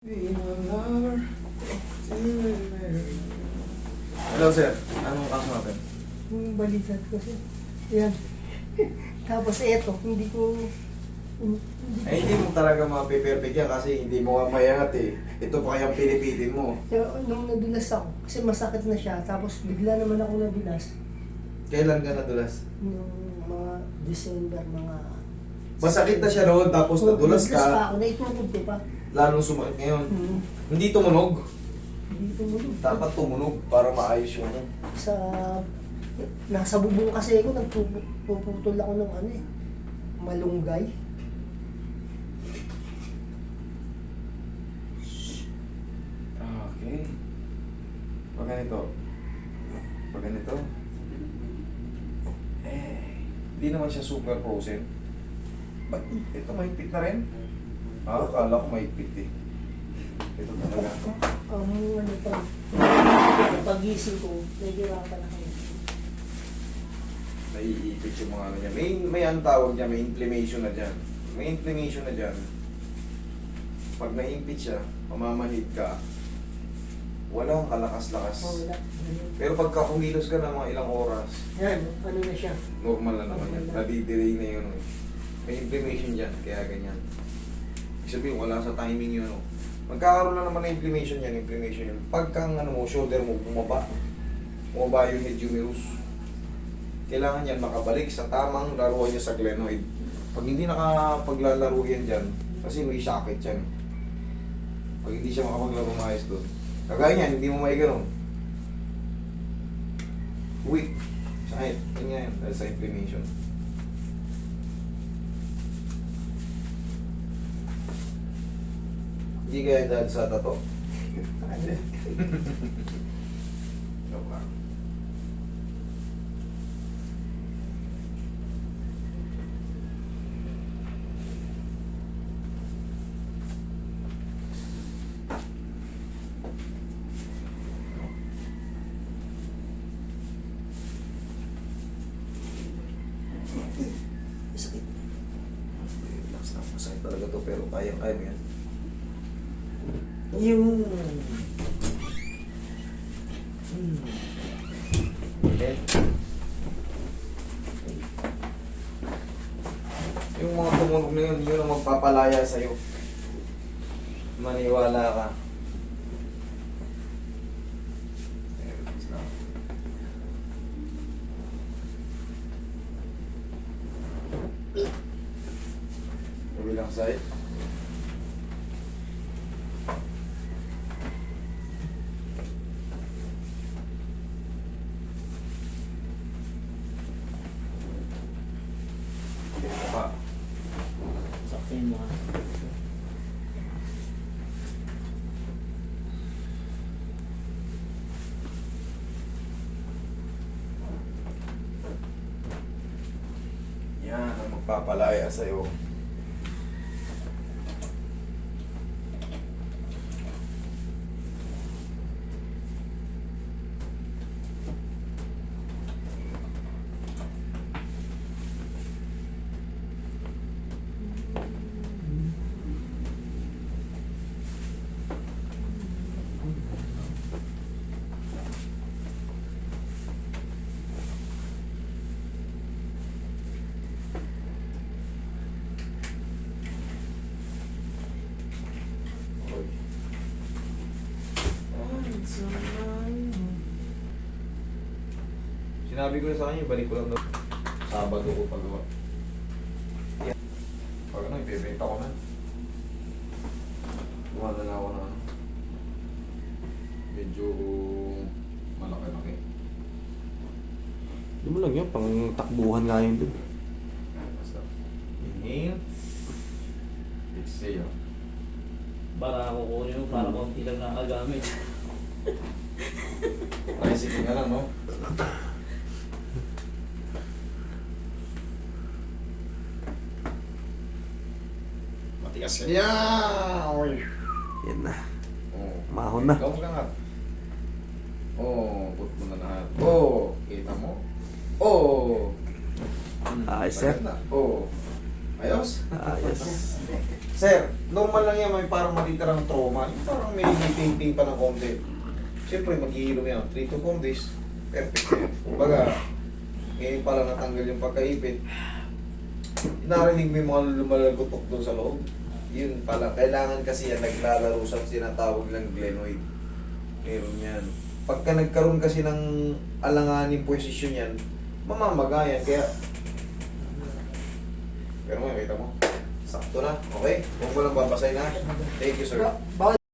Hello sir, anong kaso natin? Yung balikat ko siya. Yan. Tapos eto, hindi ko... Hindi Ay, hindi mo talaga mapiperfect yan kasi hindi mo nga mayangat eh. Ito pa kayang pinipitin mo. Kaya nung nadulas ako, kasi masakit na siya, tapos bigla naman ako nadulas. Kailan ka nadulas? Nung mga December, mga... Masakit na siya noon tapos nadulas Nadulas pa ka, ako, naitukod ko pa. Lalong sumakit ngayon. Hmm. Hindi tumunog. Hindi tumunog. Dapat tumunog para maayos yung ano. Sa... Nasa bubong kasi ako, nagpuputol ako ng ano eh, malunggay. Okay. Pag ganito. Pag ganito. Eh, hindi naman siya super frozen. Ba't ito mahigpit na rin? Ah, akala ko mahigpit eh. Ito talaga. Ang ano pa, pagising ko, nahihirapan ako. Naiipit yung mga ano niya. May, may ang tawag niya, may inflammation na dyan. May inflammation na dyan. Pag naimpit siya, pamamanhid ka, walang kalakas-lakas. Wala. Ganun. Pero pagka kumilos ka ng mga ilang oras, Yan, ano na siya. normal na naman yan. Na. Nadidelay na yun. May inflammation dyan, kaya ganyan. Ibig sabihin, wala sa timing yun. oh. Magkakaroon lang naman ng inflammation yan, inflammation yan. Pagka ang ano mo, shoulder mo bumaba, bumaba yung humerus. Kailangan yan makabalik sa tamang laruan niya sa glenoid. Pag hindi nakapaglalaro yan dyan, kasi may socket yan. Pag hindi siya makapaglaro maayos doon. Kagaya niyan, hindi mo may ganun. Weak. Sakit. Nga yan, dahil sa inflammation. Hindi kaya dahil sa tato. Joke lang. Sakit. Relax lang. Masakit talaga to pero kaya kaya mo yan. Yung... Hmm. Okay. Yung mga tumunog na yun, yun ang magpapalaya sa'yo. Maniwala ka. Kabilang side. Ito pa. Sakto yung mga... Magpapalaya sa'yo. Sinabi ko na sa kanya, balik ko lang daw. Sabado ko pagawa. Yan. Pag ano, ibebenta ko na. Lang ako na. Medyo malaki-laki. Hindi mo lang yun, pang takbuhan nga yun dun. Basta. Inhale. Exhale. Para ako kunin mo, para konti lang nakagamit. Tricycle ka lang, no? Matigas ka. Yeah! Yan na. Oh. Mahon na. Ikaw mag-angat. Oh, put mo na lahat. Oh, kita mo? Oh. Hmm, Ayos, sir. na. Oh. Ayos? Ayos. Sir, normal lang yan, may parang matitirang trauma. Yung parang may ting pa ng konti. Siyempre, maghihilom yan. 3 to 4 days. Perfect yan. Kumbaga, ngayon pa lang natanggal yung pagkaipit. Narinig mo yung mga lumalagotok doon sa loob. Yun pala. Kailangan kasi yan naglalaro sa sinatawag ng glenoid. Meron yan. Pagka nagkaroon kasi ng alanganin posisyon yan, mamamagayan. Kaya, pero ngayon, kita mo, sakto na. Okay? Huwag mo lang babasay na. Thank you, sir.